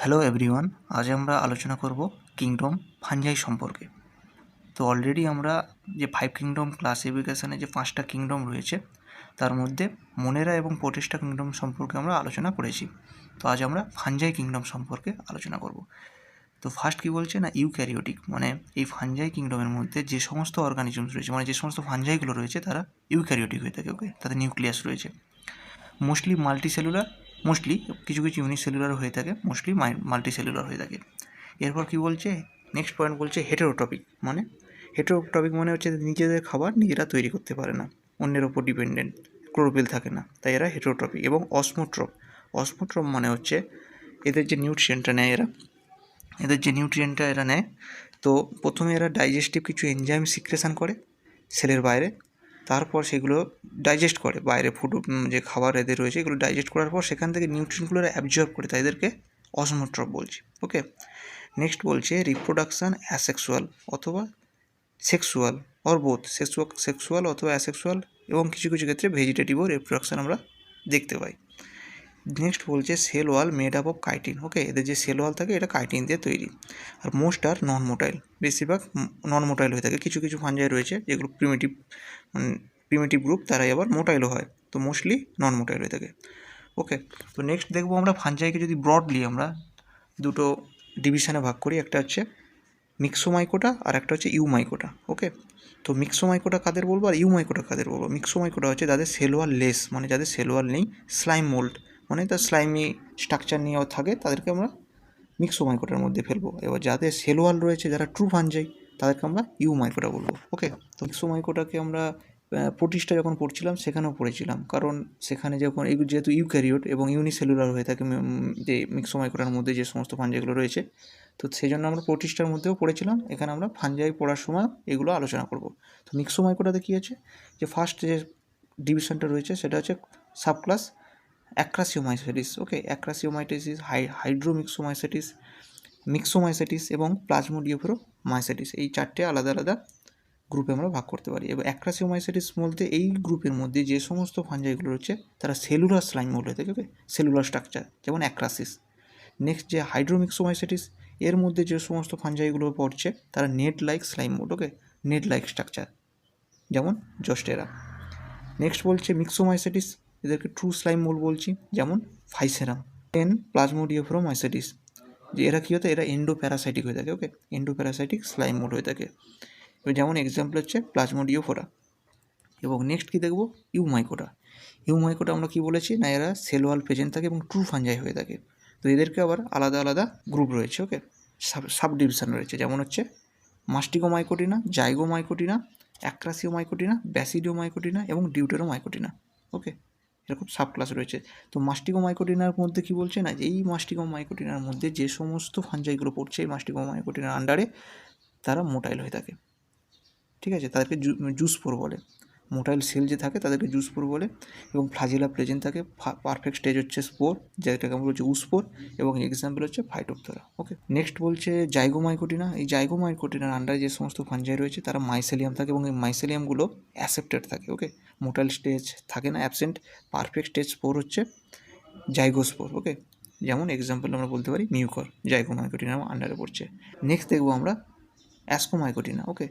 Hello everyone, আজ আমরা আলোচনা করব কিংডম ফাঞ্জাই সম্পর্কে। তো অলরেডি আমরা যে ফাইভ কিংডম ক্লাসিফিকেশানে যে পাঁচটা কিংডম রয়েছে, তার মধ্যে মনেরা এবং প্রতিষ্ঠা কিংডম সম্পর্কে আমরা আলোচনা করেছি। তো আজ আমরা ফাঞ্জাই কিংডম সম্পর্কে আলোচনা করব। তো ফার্স্ট কী বলছে না ইউক্যারিওটিক মানে এই ফাঞ্জাই কিংডমের মধ্যে যে সমস্ত অর্গানিজমস রয়েছে মানে যে সমস্ত ফাঞ্জাইগুলো রয়েছে, তারা ইউক্যারিওটিক হয়ে থাকে ওকে তাদের নিউক্লিয়াস রয়েছে। মোস্টলি মাল্টি সেলুলার মোস্টলি কিছু কিছু ইউনিক সেলুলার হয়ে থাকে, মোস্টলি মাল্টি সেলুলার হয়ে থাকে। এরপর কী বলছে? নেক্সট পয়েন্ট বলছে হেটেরোটপিক মানে হেটেরোটপিক মানে হচ্ছে নিজেদের খাবার নিজেরা তৈরি করতে পারে না, অন্যের ওপর ডিপেন্ডেন্ট ক্লোরোফিল থাকে না, তাই এরা হেটেরোটপিক এবং অসমোট্রপ অসমোট্রপ মানে হচ্ছে এদের যে নিউট্রিয়েন্টটা নেয় এরা। এদের যে নিউট্রিয়েন্টটা এরা নেয়, তো প্রথমে এরা ডাইজেস্টিভ কিছু এনজাইম সিক্রেশন করে সেলের বাইরে তারপর সেগুলো ডাইজেস্ট করে। বাইরে ফুড যে খাবার এদের রয়েছে, এগুলো ডাইজেস্ট করার পর সেখান থেকে নিউট্রিয়েন্টগুলো অ্যাবজর্ব করে তাদেরকে অসমোট্রপ বলছি ওকে নেক্সট বলছে রিপ্রোডাকশান অ্যাসেক্সুয়াল অথবা sexual or both sexual sexual অথবা অ্যাসেক্সুয়াল এবং কিছু কিছু ক্ষেত্রে ভেজিটেটিভও রিপ্রোডাকশান আমরা দেখতে পাই। নেক্সট বলছে cell wall made up of chitin okay এদের যে সেল ওয়াল থাকে, এটা কাইটিন দিয়ে তৈরি। আর মোস্ট আর নন মোটাইল বেশিরভাগ নন মোটাইল হয়ে থাকে। কিছু কিছু ফাঞ্জাই রয়েছে, যেগুলো প্রিমিটিভ প্রিমেটিভ গ্রুপ তারাই আবার মোটাইলও হয়। তো মোস্টলি নন মোটাইল হয়ে থাকে। ওকে তো নেক্সট দেখব আমরা ফাঞ্জাইকে যদি ব্রডলি আমরা দুটো ডিভিশনে ভাগ করি, একটা হচ্ছে মিক্সোমাইকোটা আর একটা হচ্ছে ইউমাইকোটা ওকে তো মিক্সোমাইকোটা কাদের বলব আর ইউমাইকোটা কাদের বলব? মিক্সোমাইকোটা হচ্ছে যাদের সেলোয়ার লেস মানে যাদের সেলোয়ার নেই স্লাইম মোল্ড মানে তার স্লাইমি স্ট্রাকচার নিয়েও থাকে, তাদেরকে আমরা মিক্সো মাইকোটার মধ্যে ফেলব। এবার যাদের সেলোয়াল রয়েছে, যারা ট্রু ফানজাই তাদেরকে আমরা ইউ মাইকোটা বলব। ওকে তো মিক্সো মাইকোটাকে আমরা প্রতিষ্ঠা যখন পড়ছিলাম সেখানেও পড়েছিলাম। কারণ সেখানে যখন যেহেতু ইউক্যারিওট এবং ইউনিসেলুলার হয়ে থাকে যে মিক্সোমাইকোটার মধ্যে যে সমস্ত ফানজাইগুলো রয়েছে, তো সেই জন্য আমরা প্রতিষ্ঠার মধ্যেও পড়েছিলাম। এখানে আমরা ফানজাই পড়ার সময় এগুলো আলোচনা করব। তো মিক্সোমাইকোটাতে কী আছে? যে ফার্স্ট যে ডিভিশনটা রয়েছে, সেটা হচ্ছে সাবক্লাস অ্যাক্রাসিওমাইসেটিস ওকে অ্যাক্রাসিওমাইটেসিস হাই হাইড্রোমিক্সোমাইসেটিস মিক্সোমাইসেটিস এবং প্লাজমোডিওফেরো মাইসেটিস এই চারটে আলাদা আলাদা গ্রুপে আমরা ভাগ করতে পারি। এবং অ্যাক্রাসিওমাইসেটিস বলতে এই গ্রুপের মধ্যে যে সমস্ত ফাঞ্জাইগুলো রয়েছে, তারা সেলুলার স্লাইম হয়ে থাকে ওকে সেলুলার স্ট্রাকচার যেমন অ্যাক্রাসিস নেক্সট যে হাইড্রোমিক্সোমাইসেটিস এর মধ্যে যে সমস্ত ফাঞ্জাইগুলো পড়ছে, তারা net like slime mode okay net like structure যেমন জস্টেরা নেক্সট বলছে মিক্সোমাইসেটিস এদেরকে ট্রু স্লাইম মোল বলছি, যেমন ফাইসেরাম টেন প্লাজমোডিওফ্রোমাইসেটিস যে এরা কী হতো, এরা এন্ডো প্যারাসাইটিক হয়ে থাকে okay endoparasitic slime mould হয়ে থাকে। এবার যেমন এক্সাম্পল হচ্ছে প্লাজমোডিওফোরা এবং নেক্সট কী দেখব? ইউমাইকোটা ইউমাইকোটা আমরা কী বলেছি? না, এরা সেলওয়াল প্রেজেন্ট থাকে এবং ট্রু ফাঞ্জাই হয়ে থাকে। তো এদেরকে আবার আলাদা আলাদা গ্রুপ রয়েছে ওকে সাব সাব ডিভিশন রয়েছে, যেমন হচ্ছে মাস্টিগোমাইকোটিনা জাইগোমাইকোটিনা ব্যাসিডিও মাইকোটিনা এবং ডিউটেরো মাইকোটিনা ওকে এরকম সাব ক্লাস রয়েছে। তো মাস্টিকো মাইকোটিনার মধ্যে কি বলছে না যে, এই মাস্টিকো মাইকোটিনার মধ্যে যে সমস্ত ফাঞ্জাইগুলো পড়ছে, এই মাস্টিকো মাইকোটিনার আন্ডারে তারা মোটাইল হয়ে থাকে। ঠিক আছে? তাদেরকে জুস জুসপোর বলে। মোটাইল সেল যে থাকে তাদেরকে জুসপোর বলে এবং ফ্লাজিলা প্রেজেন্ট থাকে পারফেক্ট স্টেজ হচ্ছে স্পোর, যেটাকে আমরা বলছি উস্পোর এবং এক্সাম্পল হচ্ছে ফাইটোপথোরা ওকে নেক্সট বলছে জাইগোমাইকোটিনা, এই জাইগোমাইকোটিনার আন্ডারে যে সমস্ত ফাঞ্জাই রয়েছে তারা মাইসেলিয়াম থাকে এবং এই মাইসেলিয়ামগুলো অ্যাসেপ্টেড থাকে ওকে মোটাইল স্টেজ থাকে না অ্যাবসেন্ট পারফেক্ট স্টেজ স্পোর হচ্ছে জাইগোস্পোর ওকে যেমন এক্সাম্পল আমরা বলতে পারি মিউকর জাইগোমাইকোটিনা আন্ডারে পড়ছে। নেক্সট দেখব আমরা অ্যাসকোমাইকোটিনা ওকে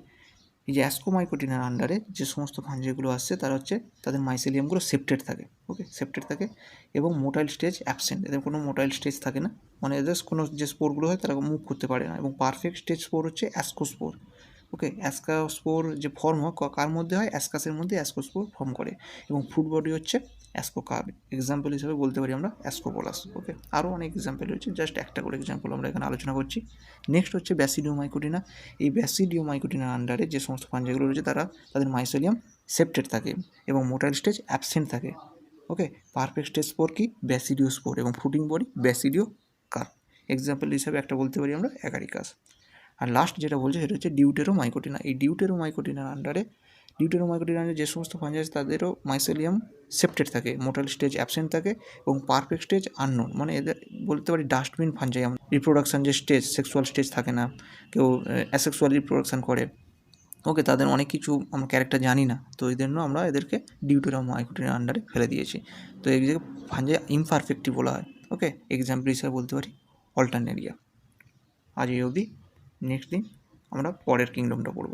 এই যে অ্যাসকোমাইকোটিনের আন্ডারে যে সমস্ত ফাঞ্জিগুলো আসছে, তারা হচ্ছে তাদের মাইসেলিয়ামগুলো সেপ্টেড থাকে ওকে সেপ্টেড থাকে এবং মোটাইল স্টেজ অ্যাবসেন্ট এদের কোনো মোটাইল স্টেজ থাকে না। মানে এদের কোনো যে স্পোরগুলো হয়, তারা মুভ করতে পারে না এবং পারফেক্ট স্টেজ স্পোর হচ্ছে অ্যাসকোস্পোর ওকে অ্যাসকাস্পোর যে ফর্ম হয় কার মধ্যে হয়? অ্যাসকাসের মধ্যে অ্যাসকোস্পোর ফর্ম করে। এবং ফুড বডি হচ্ছে অ্যাসকোকার এক্সাম্পল হিসেবে বলতে পারি আমরা অ্যাসকোপোলাস, ওকে? আরও অনেক এক্সাম্পল রয়েছে। জাস্ট একটা করে এক্সাম্পল আমরা এখানে আলোচনা করছি। নেক্সট হচ্ছে ব্যাসিডিওমাইকোটিনা এই ব্যাসিডিওমাইকোটিনার আন্ডারে যে সমস্ত পাঞ্জাগুলো রয়েছে, তারা তাদের মাইসোলিয়াম সেপ্টেড থাকে এবং মোটাইল স্টেজ অ্যাবসেন্ট থাকে, ওকে? পারফেক্ট স্টেজ স্পোর কি? ব্যাসিডিও স্পোর এবং fruiting body basidiocarp example হিসাবে একটা বলতে পারি আমরা অ্যাগারিকাস আর লাস্ট যেটা বলছে সেটা হচ্ছে ডিউটেরো মাইকোটিনা এই ডিউটেরো মাইকোটিনার আন্ডারে ডিউটেরো মাইকোটিনার যে সমস্ত ফাঞ্জাইস তাদেরও মাইসেলিয়াম সেপ্টেড থাকে মোটাল স্টেজ অ্যাবসেন্ট থাকে এবং পারফেক্ট স্টেজ আননোন মানে এদের বলতে পারি ডাস্টবিন ফাঞ্জাই আমরা রিপ্রোডাকশান যে স্টেজ সেক্সুয়াল স্টেজ থাকে না, কেউ অ্যাসেক্সুয়াল রিপ্রোডাকশান করে। ওকে তাদের অনেক কিছু আমরা ক্যারেক্টার জানি না, তো এই জন্য আমরা এদেরকে ডিউটেরো মাইকোটিনার আন্ডারে ফেলে দিয়েছি। তো এই যে ফাঞ্জাই ইমপারফেক্টই বলা হয় ওকে এক্সাম্পল হিসাবে বলতে পারি অল্টারনেরিয়া আজ এই অবধি। নেক্সট দিন আমরা পরের কিংডমটা পড়ব।